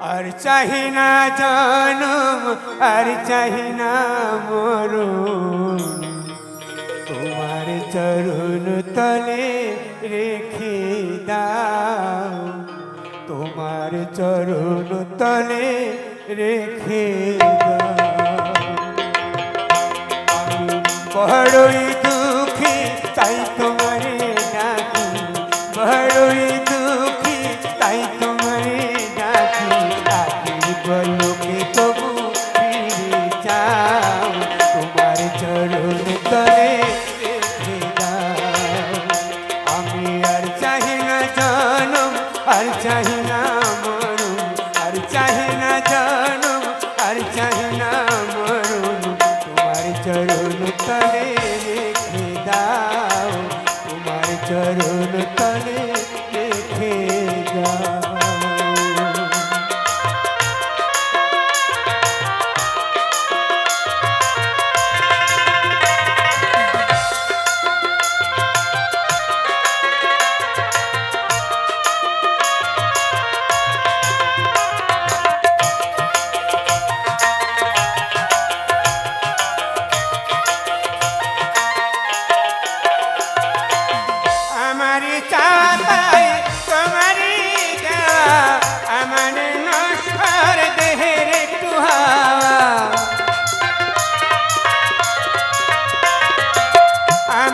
আর চাহি না জনম আর চাহি না মরণ। তোমার চরণ তলে রেখে দাও। তোমার চরণ তলে রেখে দাও। বড়ই yeah.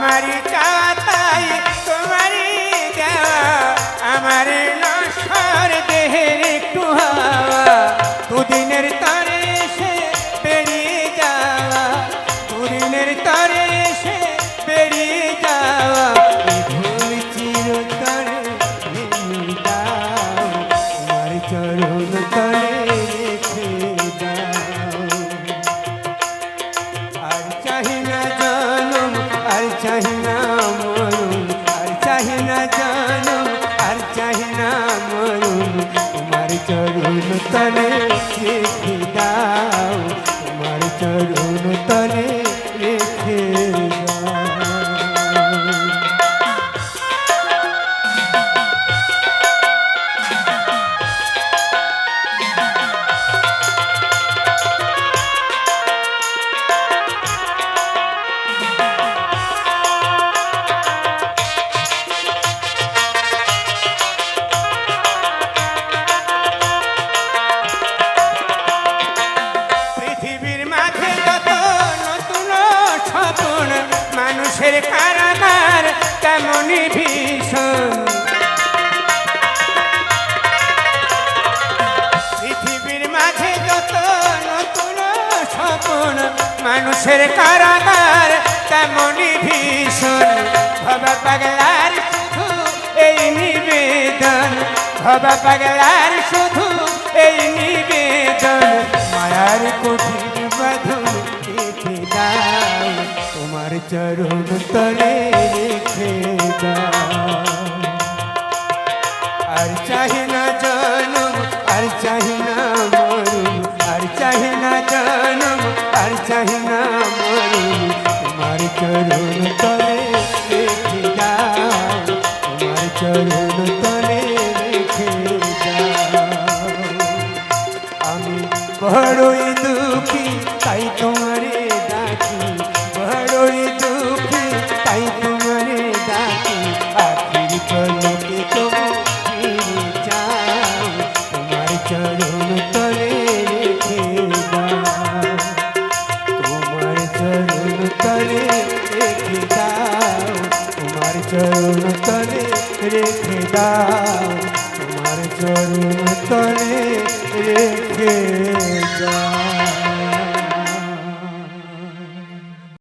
আমারি চাহি না জানো আর চাহি না মরুন। তোমার চরণ তলে রেখে দাও তোমার চরণ মানুষের কারাগার তেমনই ভীষণ। পৃথিবীর মাঝে যত নতুন স্বপন, মানুষের কারাগার তেমনই ভীষণ। ভবা পাগলার শুধু এই নিবেদন, ভবা পাগলার শুধু এই চরণ তলে রেখে দাও আর চাহি না জানম, আর চাহি না মরুম আর চাহি না জানম, আর চাহি না মরুম তোমার চরণ তলে রেখে দাও তোমার চরণ রেখে দাও তোমার চরণ তলে রেখে দাও তোমার চরণ তলে রেখে